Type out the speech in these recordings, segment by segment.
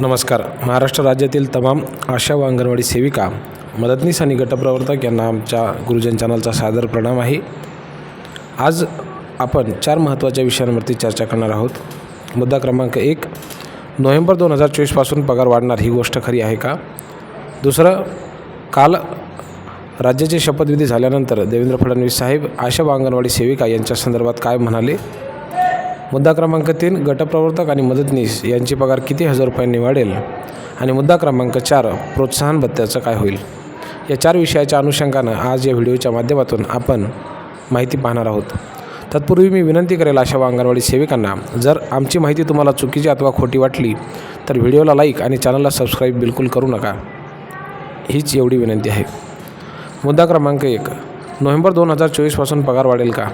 नमस्कार. महाराष्ट्र राज्यातील तमाम आशा व अंगणवाडी सेविका मदतनीस आणि गटप्रवर्तक यांना आमच्या गुरुजन चॅनलचा सादर प्रणाम आहे. आज आपण चार महत्त्वाच्या विषयांवरती चर्चा करणार आहोत. मुद्दा क्रमांक एक नोव्हेंबर दोन हजार चोवीसपासून पगार वाढणार ही गोष्ट खरी आहे का? दुसरं काल राज्याची शपथविधी झाल्यानंतर देवेंद्र फडणवीस साहेब आशा व अंगणवाडी सेविका यांच्या संदर्भात काय म्हणाले? मुद्दा क्रमांक तीन गटप्रवर्तक आणि मदतनीस. यांची पगार किती? हजार रुपयांनी वाढेल. आणि मुद्दा क्रमांक चार प्रोत्साहन भत्त्याचं काय होईल? या चार विषयाच्या अनुषंगानं आज या व्हिडिओच्या माध्यमातून आपण माहिती पाहणार आहोत. तत्पूर्वी मी विनंती करेल अशा व अंगणवाडी सेविकांना जर आमची माहिती तुम्हाला चुकीची अथवा खोटी वाटली तर व्हिडिओला लाईक आणि चॅनलला सबस्क्राईब बिलकुल करू नका. हीच एवढी विनंती आहे. मुद्दा क्रमांक एक नोव्हेंबर दोन हजार चोवीसपासून पगार वाढेल का?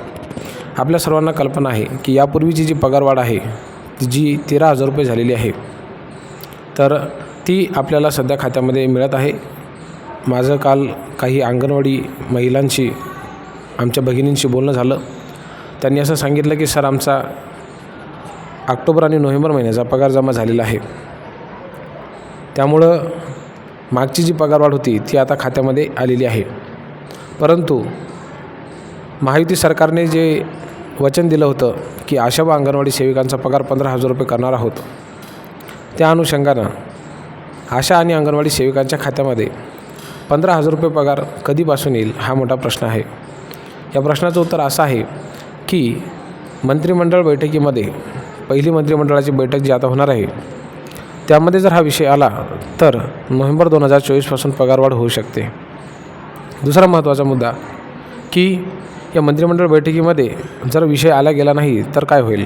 आपल्या सर्वांना कल्पना आहे की यापूर्वीची जी पगारवाढ आहे ती जी तेरा हजार रुपये झालेली आहे तर ती आपल्याला सध्या खात्यामध्ये मिळत आहे. माझं काल काही अंगणवाडी महिलांशी आमच्या भगिनींशी बोलणं झालं. त्यांनी असं सांगितलं की सर आमचा ऑक्टोबर आणि नोव्हेंबर महिन्याचा पगार जमा झालेला आहे. त्यामुळं मागची जी पगारवाढ होती ती आता खात्यामध्ये आलेली आहे. परंतु महायुती सरकारने जे वचन दिलं होतं की आशा व अंगणवाडी सेविकांचा पगार पंधरा हजार रुपये करणार आहोत त्या अनुषंगानं आशा आणि अंगणवाडी सेविकांच्या खात्यामध्ये पंधरा हजार रुपये पगार कधीपासून येईल हा मोठा प्रश्न आहे. या प्रश्नाचं उत्तर असं आहे की मंत्रिमंडळ बैठकीमध्ये पहिली मंत्रिमंडळाची बैठक जी आता होणार आहे त्यामध्ये जर हा विषय आला तर नोव्हेंबर दोन हजार चोवीसपासून पगारवाढ होऊ शकते. दुसरा महत्त्वाचा मुद्दा की या मंत्रिमंडळ बैठकीमध्ये जर विषय आला गेला नाही तर काय होईल?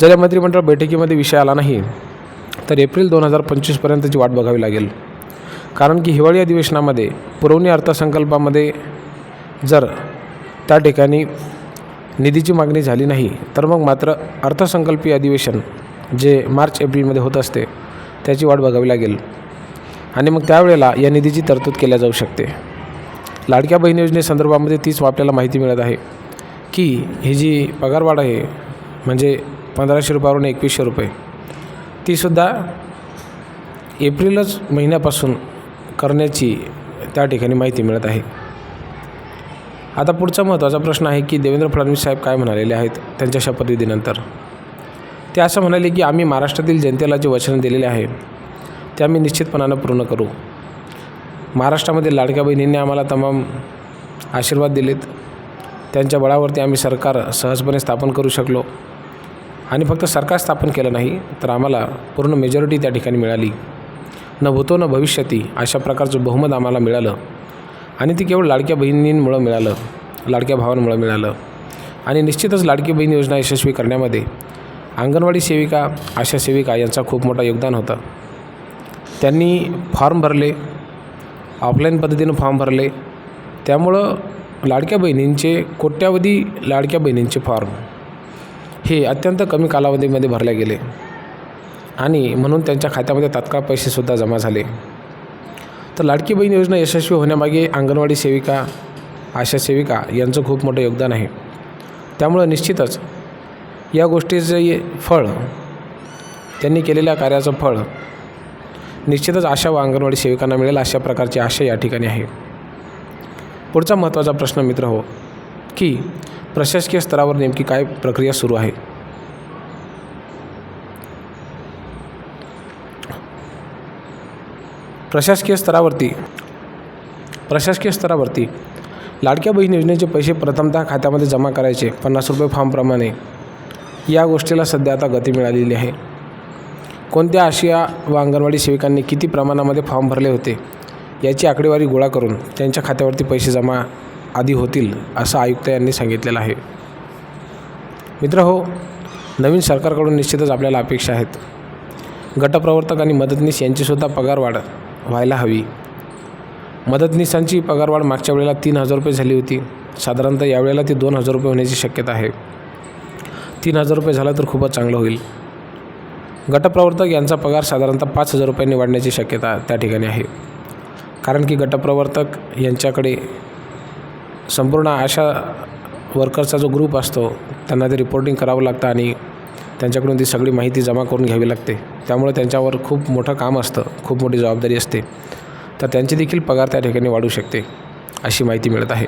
जर या मंत्रिमंडळ बैठकीमध्ये विषय आला नाही तर एप्रिल दोन हजार पंचवीसपर्यंतची वाट बघावी लागेल. कारण की हिवाळी अधिवेशनामध्ये पुरवणी अर्थसंकल्पामध्ये जर त्या ठिकाणी निधीची मागणी झाली नाही तर मग मात्र अर्थसंकल्पीय अधिवेशन जे मार्च एप्रिलमध्ये होत असते त्याची वाट बघावी लागेल. आणि मग त्यावेळेला या निधीची तरतूद केल्या जाऊ शकते. लाडक्या बहीण योजनेसंदर्भामध्ये तीच आपल्याला माहिती मिळत आहे की ही जी पगारवाढ आहे म्हणजे पंधराशे रुपयावरून एकवीसशे रुपये तीसुद्धा एप्रिलच महिन्यापासून करण्याची त्या ठिकाणी माहिती मिळत आहे. आता पुढचा महत्त्वाचा प्रश्न आहे की देवेंद्र फडणवीस साहेब काय म्हणालेले आहेत त्यांच्या शपथविधीनंतर ते असं म्हणाले की आम्ही महाराष्ट्रातील जनतेला जे वचन दिलेले आहे ते आम्ही निश्चितपणानं पूर्ण करू. महाराष्ट्रामध्ये लाडक्या बहिणींनी आम्हाला तमाम आशीर्वाद दिलेत. त्यांच्या बळावरती आम्ही सरकार सहजपणे स्थापन करू शकलो. आणि फक्त सरकार स्थापन केलं नाही तर आम्हाला पूर्ण मेजॉरिटी त्या ठिकाणी मिळाली. न होतो न भविष्यती अशा प्रकारचं बहुमत आम्हाला मिळालं. आणि ती केवळ लाडक्या बहिणींमुळं मिळालं लाडक्या भावांमुळं मिळालं. आणि निश्चितच लाडकी बहीण योजना यशस्वी करण्यामध्ये अंगणवाडी सेविका आशा सेविका यांचा खूप मोठा योगदान होता. त्यांनी फॉर्म भरले ऑफलाईन पद्धतीनं फॉर्म भरले. त्यामुळं लाडक्या बहिणींचे कोट्यावधी लाडक्या बहिणींचे फॉर्म हे अत्यंत कमी कालावधीमध्ये भरले गेले. आणि म्हणून त्यांच्या खात्यामध्ये तात्काळ पैसेसुद्धा जमा झाले. तर लाडकी बहीण योजना यशस्वी होण्यामागे अंगणवाडी सेविका आशा सेविका यांचं खूप मोठं योगदान आहे. त्यामुळं निश्चितच या गोष्टीचं फळ त्यांनी केलेल्या कार्याचं फळ निश्चितच आशा व अंगणवाडी सेविकांना मिळेल अशा प्रकारची आशा या ठिकाणी आहे. पुढचा महत्त्वाचा प्रश्न मित्र हो की प्रशासकीय स्तरावर नेमकी काय प्रक्रिया सुरू आहे? प्रशासकीय स्तरावरती प्रशासकीय स्तरावरती लाडक्या बहीण योजनेचे पैसे प्रथमतः खात्यामध्ये जमा करायचे. पन्नास रुपये फॉर्मप्रमाणे या गोष्टीला सध्या आता गती मिळालेली आहे. कोणत्या आशिया व अंगणवाडी सेविकांनी किती प्रमाणामध्ये फॉर्म भरले होते? याची आकडेवारी गोळा करून त्यांच्या खात्यावरती पैसे जमा आधी होतील असं आयुक्त यांनी सांगितलेलं आहे. मित्र हो नवीन सरकारकडून निश्चितच आपल्याला अपेक्षा आहेत. गटप्रवर्तक आणि मदतनीस यांचीसुद्धा पगारवाढ व्हायला हवी. मदतनीसांची पगारवाढ मागच्या वेळेला तीन हजार रुपये झाली होती. साधारणतः यावेळेला ती दोन हजार रुपये होण्याची शक्यता आहे. तीन हजार रुपये झाला तर खूपच चांगलं होईल. गटप्रवर्तक यांचा पगार साधारणतः पाच हजार रुपयांनी वाढण्याची शक्यता त्या ठिकाणी आहे. कारण की गटप्रवर्तक यांच्याकडे संपूर्ण अशा वर्कर्सचा जो ग्रुप असतो त्यांना ते रिपोर्टिंग करावं लागतं आणि त्यांच्याकडून ती सगळी माहिती जमा करून घ्यावी लागते. त्यामुळे त्यांच्यावर खूप मोठं काम असतं खूप मोठी जबाबदारी असते. तर त्यांची देखील पगार त्या ठिकाणी वाढू शकते अशी माहिती मिळत आहे.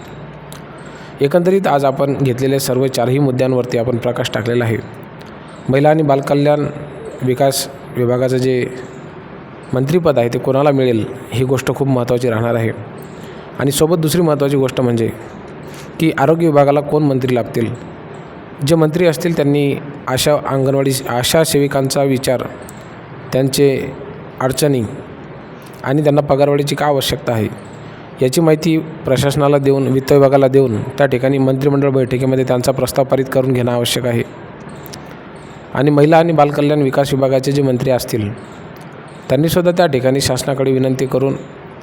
एकंदरीत आज आपण घेतलेल्या सर्व चारही मुद्द्यांवरती आपण प्रकाश टाकलेला आहे. महिला आणि बालकल्याण विकास विभागाचं जे मंत्रिपद आहे ते कोणाला मिळेल ही गोष्ट खूप महत्त्वाची राहणार आहे. आणि सोबत दुसरी महत्त्वाची गोष्ट म्हणजे की आरोग्य विभागाला कोण मंत्री लागतील? जे मंत्री असतील त्यांनी आशा अंगणवाडी आशा सेविकांचा विचार त्यांचे अडचणी आणि त्यांना पगारवाढीची का आवश्यकता आहे याची माहिती प्रशासनाला देऊन वित्त विभागाला देऊन त्या ठिकाणी मंत्रिमंडळ बैठकीमध्ये त्यांचा प्रस्ताव पारित करून घेणं आवश्यक आहे. आणि महिला आणि बालकल्याण विकास विभागाचे जे मंत्री असतील त्यांनीसुद्धा त्या ठिकाणी शासनाकडे विनंती करून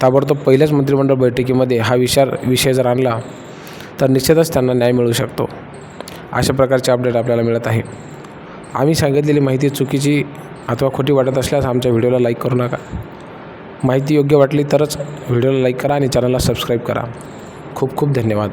ताबडतोब पहिल्याच मंत्रिमंडळ बैठकीमध्ये हा विचार विषय जर आणला तर निश्चितच त्यांना न्याय मिळू शकतो. अशा प्रकारचे अपडेट आपल्याला मिळत आहे. आम्ही सांगितलेली माहिती चुकीची अथवा खोटी वाटत असल्यास आमच्या व्हिडिओला लाईक करू नका. माहिती योग्य वाटली तरच व्हिडिओला लाईक करा आणि चॅनलला सबस्क्राईब करा. खूप खूप धन्यवाद.